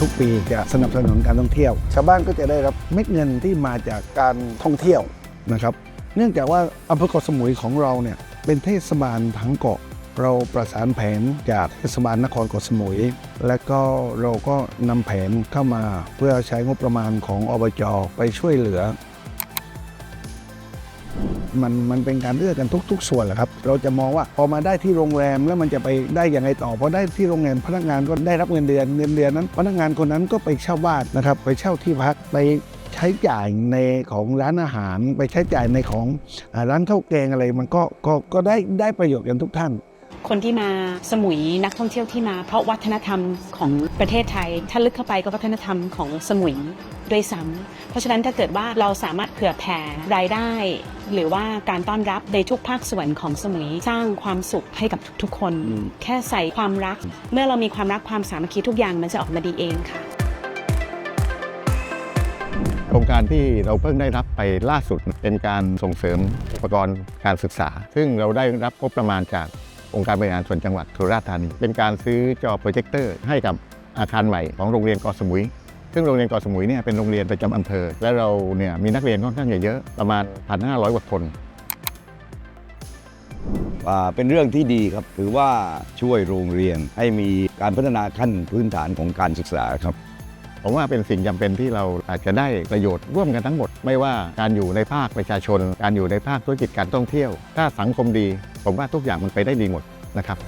ทุกปีจะสนับสนุนการท่องเที่ยว ชาวบ้านก็จะได้รับเม็ดเงินที่มาจากการท่องเที่ยวนะครับ เนื่องจากว่าอำเภอเกาะสมุยของเราเนี่ยเป็นเทศบาลทั้งเกาะ เราประสานแผนจากเทศบาลนครเกาะสมุย และก็เราก็นำแผนเข้ามาเพื่อใช้งบประมาณของอบจไปช่วยเหลือ มันมันเป็นการเลือกกันทุก ๆ ส่วนแหละครับ เราจะมองว่าพอมาได้ที่โรงแรมแล้วมันจะไปได้อย่างไรต่อพอได้ที่โรงแรมพนักงานก็ได้รับเงินเดือนเงินเดือนนั้น พนักงานคนนั้นก็ไปเช่าบ้านนะครับไปเช่าที่พักไปใช้จ่ายในของร้านอาหาร ไปใช้จ่ายในของอร้านข้าวแกงอะไรมันก็ก็ก็ได้ได้ประโยชน์กันทุกท่าน คนที่มาสมุยนักท่องเที่ยวที่มา เพราะวัฒนธรรมของประเทศไทย ถ้าลึกเข้าไปก็วัฒนธรรมของสมุยด้วยซ้ำเพราะฉะนั้นถ้าเกิดว่าเราสามารถเผื่อแผ่รายได้ หรือว่าการต้อนรับในทุกภาคส่วนของสมุยสร้างความสุขให้กับทุกๆคน แค่ใส่ความรัก เมื่อเรามีความรักความสามัคคีทุกอย่างมันจะออกมาดีเองค่ะโครงการที่เราเพิ่งได้รับไปล่าสุดเป็นการส่งเสริมอุปกรณ์การศึกษา ซึ่งเราได้รับงบประมาณจาก องค์การบริหารส่วนจังหวัดสุราษฎร์ธานีเป็นการซื้อจอโปรเจคเตอร์ให้กับอาคารใหม่ของโรงเรียนเกาะสมุย ซึ่งโรงเรียนเกาะสมุยเนี่ยเป็นโรงเรียนประจำอำเภอ และเราเนี่ยมีนักเรียนค่อนข้างเยอะประมาณ 1,500กว่าคนเป็นเรื่องที่ดีครับ ถือว่าช่วยโรงเรียนให้มีการพัฒนาขั้นพื้นฐานของการศึกษาครับ ผมว่าเป็นสิ่งจำเป็นที่เราอาจจะได้ประโยชน์ร่วมกันทั้งหมด ไม่ว่าการอยู่ในภาคประชาชน การอยู่ในภาคธุรกิจการท่องเที่ยว ถ้าสังคมดี ผมว่าทุกอย่างมันไปได้ดีหมดนะครับ